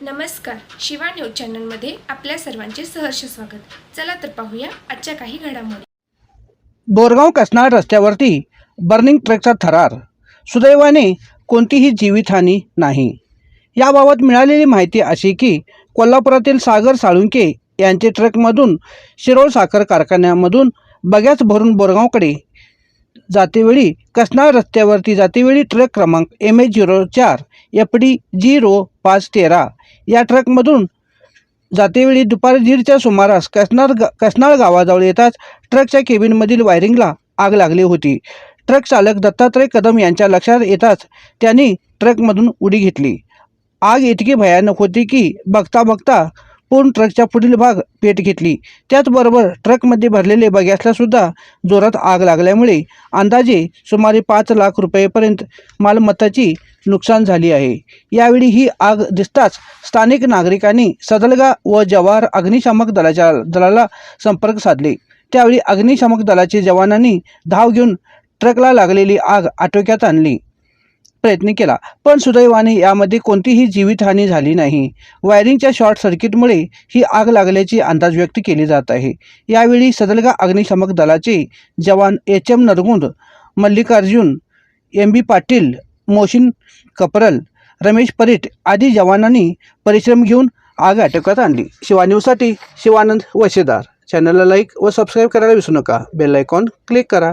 Shiva news चॅनलमध्ये आपल्या सर्वांचे सहर्ष स्वागत. चला तर पाहूया आजच्या काही घडामोडी. बोरगाव कसनाळ रस्त्यावरती बर्निंग ट्रकचा थरार. सुदैवाने कोणतीही जीवितहानी नाही. याबाबत मिळालेली माहिती अशी की कोल्हापुरातील सागर साळुंके यांचे ट्रकमधून शिरोळ साखर कारखान्यामधून बग्याच भरून बोरगावकडे जातेवेळी कसनाळ रस्त्यावरती जातेवेळी ट्रक क्रमांक एम ए झिरो चार एफ डी झिरो पाच तेरा या ट्रकमधून जातेवेळी दुपारी दीडच्या सुमारास कसनार ग कसनाळ गावाजवळ येताच ट्रकच्या केबिनमधील वायरिंगला आग लागली होती. ट्रक चालक दत्तात्रय कदम यांच्या लक्षात येताच त्यांनी ट्रकमधून उडी घेतली. आग इतकी भयानक होती की बघता बघता पूर्ण ट्रकचा पुढील भाग पेट घेतली? त्याचबरोबर ट्रकमध्ये भरलेले बगॅसला सुद्धा जोरात आग लागल्यामुळे अंदाजे सुमारे पाच लाख रुपयेपर्यंत मालमत्ताची नुकसान झाली आहे. यावेळी ही आग दिसताच स्थानिक नागरिकांनी सदलगा व जवाहर अग्निशामक दलाच्या दलाला संपर्क साधले. त्यावेळी अग्निशामक दलाच्या जवानांनी धाव घेऊन ट्रकला लागलेली आग आटोक्यात आणली. प्रयत्न केला. पण सुदैवाने यामध्ये कोणतीही जीवितहानी झाली नाही. वायरिंगच्या शॉर्ट सर्किटमुळे ही आग लागल्याची अंदाज व्यक्त केली जात आहे. यावेळी सदलगा अग्निशामक दलाचे जवान H M Nargund Mallikarjun M B Patil Mohsin Kapral Ramesh Parit आदी जवानांनी परिश्रम घेऊन आग आटोक्यात आणली. शिवान्यूजसाठी शिवानंद वशेदार. चॅनलला लाईक व सबस्क्राईब करायला विसरू नका. बेल आयकॉन क्लिक करा.